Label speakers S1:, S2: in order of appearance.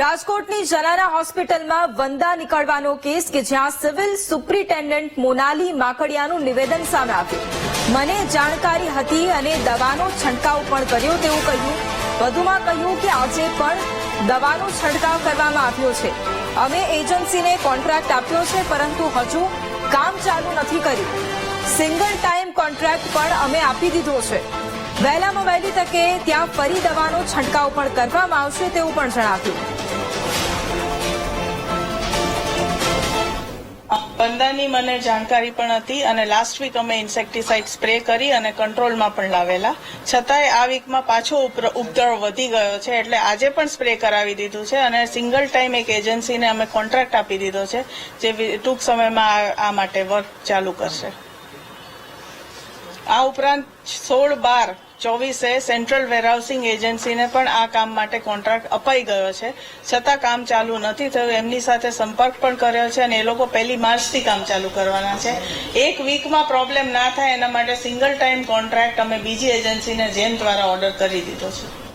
S1: રાજકોટની જનારા હોસ્પિટલમાં વંદા નીકળવાનો કેસ કે જ્યાં સિવિલ સુપ્રિન્ટેન્ડન્ટ મોનાલી માકડિયાનું નિવેદન સામે આવ્યું. મને જાણકારી હતી અને દવાનો છંટકાવ પણ કર્યો તેવું કહ્યું. વધુમાં કહ્યું કે આજે પણ દવાનો છંટકાવ કરવામાં આવ્યો છે. અમે એજન્સીને કોન્ટ્રાક્ટ આપ્યો છે, પરંતુ હજુ કામ ચાલુ નથી કર્યું. સિંગલ ટાઈમ કોન્ટ્રાક્ટ પણ અમે આપી દીધો છે. વહેલામાં વહેલી તકે ત્યાં ફરી દવાનો છંટકાવ પણ કરવામાં આવશે તેવું પણ જણાવ્યું.
S2: બંદાની મને જાણકારી પણ હતી અને લાસ્ટ વીક અમે ઇન્સેક્ટિસાઇડ સ્પ્રે કરી અને કંટ્રોલમાં પણ લાવેલા. છતાંય આ વીકમાં પાછો ઉપદ્ર- ઉપદ્રવ વધી ગયો છે એટલે આજે પણ સ્પ્રે કરાવી દીધું છે અને સિંગલ ટાઈમ એક એજન્સીને અમે કોન્ટ્રાક્ટ આપી દીધો છે જે ટૂંક સમયમાં આ માટે વર્ક ચાલુ કરશે. આ ઉપરાંત સોળ બાર ચોવીસે સેન્ટ્રલ વેરહાઉસિંગ એજન્સીને પણ આ કામ માટે કોન્ટ્રાક્ટ અપાઈ ગયો છે. છતાં કામ ચાલુ નથી થયું. એમની સાથે સંપર્ક પણ કર્યો છે અને એ લોકો પહેલી માર્ચથી કામ ચાલુ કરવાના છે. એક વીકમાં પ્રોબ્લેમ ના થાય એના માટે સિંગલ ટાઈમ કોન્ટ્રાક્ટ અમે બીજી એજન્સીને જેમ દ્વારા ઓર્ડર કરી દીધો છે.